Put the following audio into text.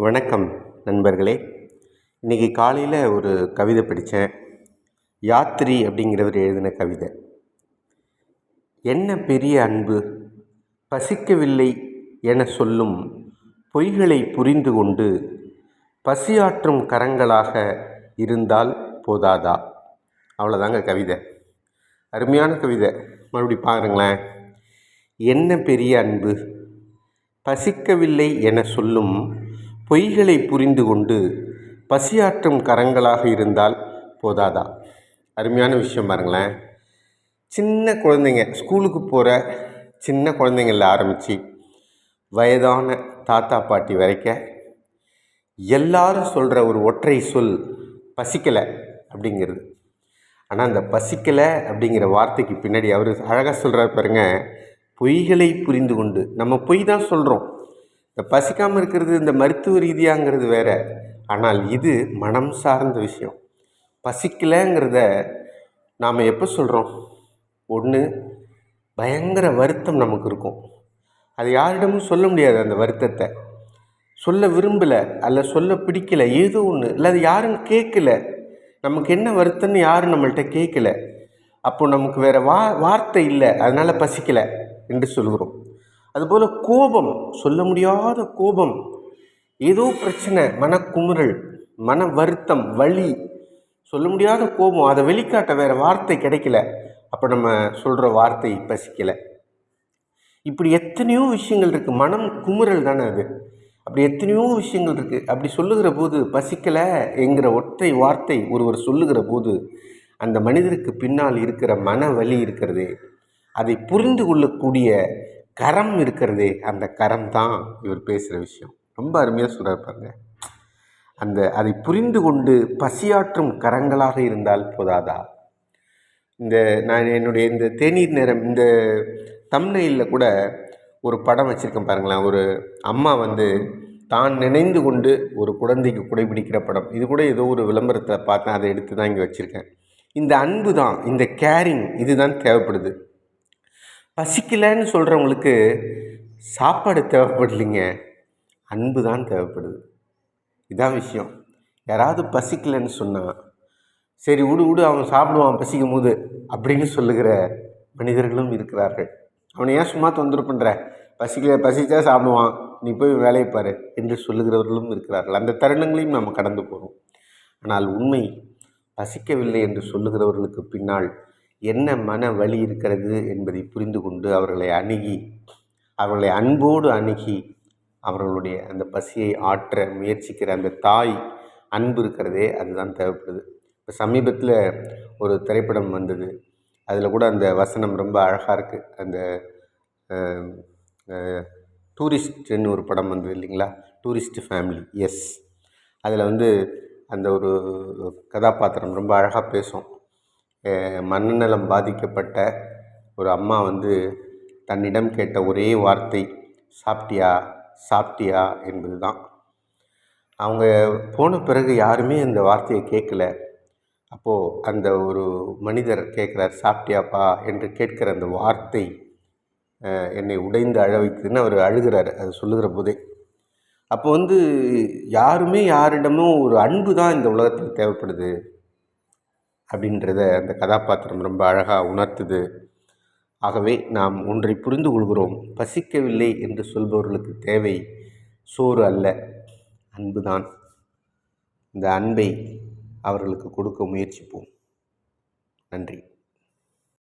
வணக்கம் நண்பர்களே. இன்றைக்கி காலையில் ஒரு கவிதை படித்தேன் யாத்திரி அப்படிங்கிறவர் எழுதின கவிதை. என்ன பெரிய அன்பு பசிக்கவில்லை என சொல்லும் பொய்களை புரிந்து கொண்டு பசியாற்றும் கரங்களாக இருந்தால் போதாதா? அவ்வளோதாங்க கவிதை. அருமையான கவிதை. மறுபடி பாருங்களேன். என்ன பெரிய அன்பு பசிக்கவில்லை என சொல்லும் பொய்களை புரிந்து கொண்டு பசியாற்றும் கரங்களாக இருந்தால் போதாதா? அருமையான விஷயம் பாருங்களேன். சின்ன குழந்தைங்க ஸ்கூலுக்கு போகிற சின்ன குழந்தைங்கள ஆரம்பித்து வயதான தாத்தா பாட்டி வரைக்க எல்லாரும் சொல்கிற ஒரு ஒற்றை சொல் பசிக்கலை அப்படிங்கிறது. ஆனால் அந்த பசிக்கலை அப்படிங்கிற வார்த்தைக்கு பின்னாடி அவர் அழகாக சொல்கிறார் பாருங்க பொய்களை புரிந்து கொண்டு நம்ம பொய் தான் சொல்கிறோம் இந்த பசிக்காமல் இருக்கிறது இந்த மருத்துவ ரீதியாங்கிறது வேறு. ஆனால் இது மனம் சார்ந்த விஷயம். பசிக்கலைங்கிறத நாம் எப்போ சொல்கிறோம் ஒன்று பயங்கர வருத்தம் நமக்கு இருக்கும். அது யாரிடமும் சொல்ல முடியாது அந்த வருத்தத்தை. சொல்ல விரும்பலை அல்ல சொல்ல பிடிக்கல ஏதோ ஒன்று இல்லை அது யாரும் கேட்கல நமக்கு என்ன வருத்தம்னு யாரும் நம்மள்கிட்ட கேட்கல அப்போ நமக்கு வேறு வா வார்த்தை இல்லை. அதனால் பசிக்கலை என்று சொல்கிறோம். அதுபோல் கோபம் சொல்ல முடியாத கோபம். ஏதோ பிரச்சனை மனக்குமுறல் மன வருத்தம் வலி சொல்ல முடியாத கோபம். அதை வெளிக்காட்ட வேறு வார்த்தை கிடைக்கல. அப்போ நம்ம சொல்கிற வார்த்தை பசிக்கலை. இப்படி எத்தனையோ விஷயங்கள் இருக்குது மனம் குமுறல் தானே அது. அப்படி எத்தனையோ விஷயங்கள் இருக்குது அப்படி சொல்லுகிற போது பசிக்கலை என்கிற ஒற்றை வார்த்தை ஒருவர் சொல்லுகிற போது அந்த மனிதருக்கு பின்னால் இருக்கிற மன வலி இருக்கிறது. அதை புரிந்து கொள்ளக்கூடிய கரம் இருக்கிறதே அந்த கரம் தான் இவர் பேசுகிற விஷயம். ரொம்ப அருமையாக சொல்கிறார் பாருங்க. அந்த அதை புரிந்து கொண்டு பசியாற்றும் கரங்களாக இருந்தால் போதாதா? இந்த நான் என்னுடைய இந்த தேநீர் நேரம் இந்த தம்னையில் கூட ஒரு படம் வச்சுருக்கேன் பாருங்களேன். ஒரு அம்மா வந்து தான் நினைந்து கொண்டு ஒரு குழந்தைக்கு குடைபிடிக்கிற படம். இது கூட ஏதோ ஒரு விளம்பரத்தில் பார்த்தேன். அதை எடுத்து தான் இங்கே வச்சுருக்கேன். இந்த அன்பு தான் இந்த கேரிங் இதுதான் தேவைப்படுது. பசிக்கலைன்னு சொல்கிறவங்களுக்கு சாப்பாடு தேவைப்படலைங்க. அன்பு தான் தேவைப்படுது. இதான் விஷயம். யாராவது பசிக்கலைன்னு சொன்னால் சரி விடு விடு அவன் சாப்பிடுவான் பசிக்கும் போது அப்படின்னு சொல்லுகிற மனிதர்களும் இருக்கிறார்கள். அவனை ஏன் சும்மா தொந்தரவு பண்ணுற பசிக்கல பசிச்சா சாப்பிடுவான். நீ போய் வேலையை பாரு என்று சொல்லுகிறவர்களும் இருக்கிறார்கள். அந்த தருணங்களையும் நம்ம கடந்து போகிறோம் ஆனால் உண்மை பசிக்கவில்லை என்று சொல்லுகிறவர்களுக்கு பின்னால் என்ன மன வழி இருக்கிறது என்பதை புரிந்து கொண்டு அவர்களை அணுகி அவர்களை அன்போடு அணுகி அவர்களுடைய அந்த பசியை ஆற்ற முயற்சிக்கிற அந்த தாய் அன்பு இருக்கிறதே அதுதான் தேவைப்படுது. இப்போ சமீபத்தில் ஒரு திரைப்படம் வந்தது. அதில் கூட அந்த வசனம் ரொம்ப அழகாக இருக்குது அந்த டூரிஸ்ட்னு ஒரு படம் வந்தது இல்லைங்களா? Tourist family yes. அதில் வந்து அந்த ஒரு கதாபாத்திரம் ரொம்ப அழகாக பேசும். மனநலம் பாதிக்கப்பட்ட ஒரு அம்மா வந்து தன்னிடம் கேட்ட ஒரே வார்த்தை சாப்பிட்டியா? சாப்பிட்டியா? என்பது தான் அவங்க போன பிறகு யாருமே அந்த வார்த்தையை கேட்கல. அப்போது அந்த ஒரு மனிதர் கேட்குறார் சாப்பிட்டியாப்பா? என்று கேட்கிற அந்த வார்த்தை என்னை உடைந்து அழ வைக்குதுன்னு அவர் அழுகிறார் அது சொல்லுகிற போதே. அப்போ வந்து யாருமே யாரிடமும் ஒரு அன்பு தான் இந்த உலகத்தில் தேவைப்படுது. அப்படின்றத அந்த கதாபாத்திரம் ரொம்ப அழகாக உணர்த்துது. ஆகவே நாம் ஒன்றை புரிந்து கொள்கிறோம். பசிக்கவில்லை என்று சொல்பவர்களுக்கு தேவை சோறு அல்ல. அன்புதான். இந்த அன்பை அவர்களுக்கு கொடுக்க முயற்சிப்போம். நன்றி.